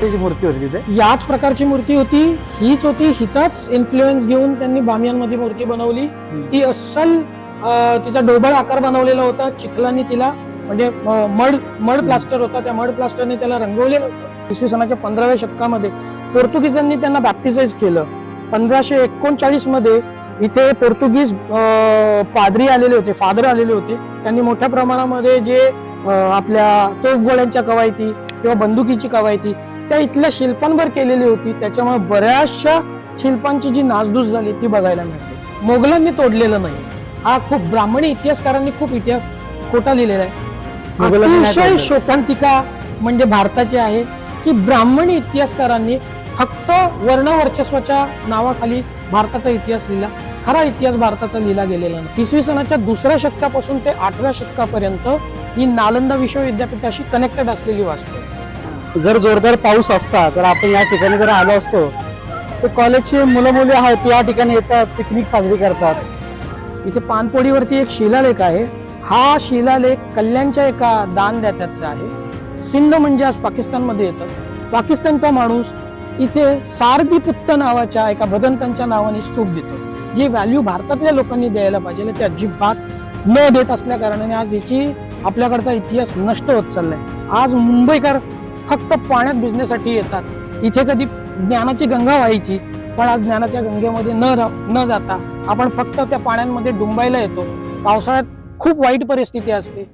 प्रकारची मूर्ती होती तिथे? याच प्रकारची मूर्ती होती. हीच होती हिचाच इन्फ्लुएन्स घेऊन त्यांनी बामियांमध्ये मूर्ती बनवली. ती अस्सल तिचा डोबळ आकार बनवलेला होता. चिखलाने तिला म्हणजे मड मड प्लास्टर होता. त्या मड प्लास्टरने त्याला रंगवलेलं होतं. इसवी सनाच्या पंधराव्या शतकामध्ये पोर्तुगीजांनी त्यांना बॅप्टिसाइज केलं. पंधराशे एकोणचाळीसमध्ये इथे पोर्तुगीज पादरी आलेले होते फादर आलेले होते. त्यांनी मोठ्या प्रमाणामध्ये जे आपल्या तोफगोळ्यांच्या कवायती किंवा बंदुकीची कवायती त्या इथल्या शिल्पांवर केलेली होती. त्याच्यामुळे बऱ्याचशा शिल्पांची जी नासधूस झाली ती बघायला मिळते. मोगलांनी तोडलेलं नाही. हा खूप ब्राह्मणी इतिहासकारांनी खूप इतिहास खोटा लिहिलेला आहे. अतिशय. शोकांतिका म्हणजे भारताची आहे की ब्राह्मणी इतिहासकारांनी फक्त वर्णवर्चस्वाच्या नावाखाली भारताचा इतिहास लिहिला. खरा इतिहास भारताचा लिहिला गेलेला नाही. इसवी सनाच्या दुसऱ्या शतकापासून ते आठव्या शतकापर्यंत ही नालंदा विश्वविद्यापीठाशी कनेक्टेड असलेली वास्तू आहे. जर जोरदार पाऊस असता तर आपण या ठिकाणी जर आलो असतो तर कॉलेजचे मुलं मुली आहेत या ठिकाणी येतात पिकनिक साजरी करतात. इथे पानपोडीवरती एक शिलालेख आहे. हा शिलालेख कल्याणच्या एका दानदात्याचा आहे. सिंध म्हणजे आज पाकिस्तानमध्ये येतं. पाकिस्तानचा माणूस इथे सारदीपुत्त नावाच्या एका भदंतांच्या नावाने स्तूप देतो. जी व्हॅल्यू भारतातल्या लोकांनी द्यायला पाहिजे ते अजिबात न देत असल्या कारणाने आज याची आपल्याकडचा इतिहास नष्ट होत चाललाय. आज मुंबईकर फक्त पाण्यात भिजण्यासाठी येतात. इथे कधी ज्ञानाची गंगा व्हायची पण आज ज्ञानाच्या गंगेमध्ये न न जाता आपण फक्त त्या पाण्यांमध्ये डुंबायला येतो. पावसाळ्यात खूप वाईट परिस्थिती असते.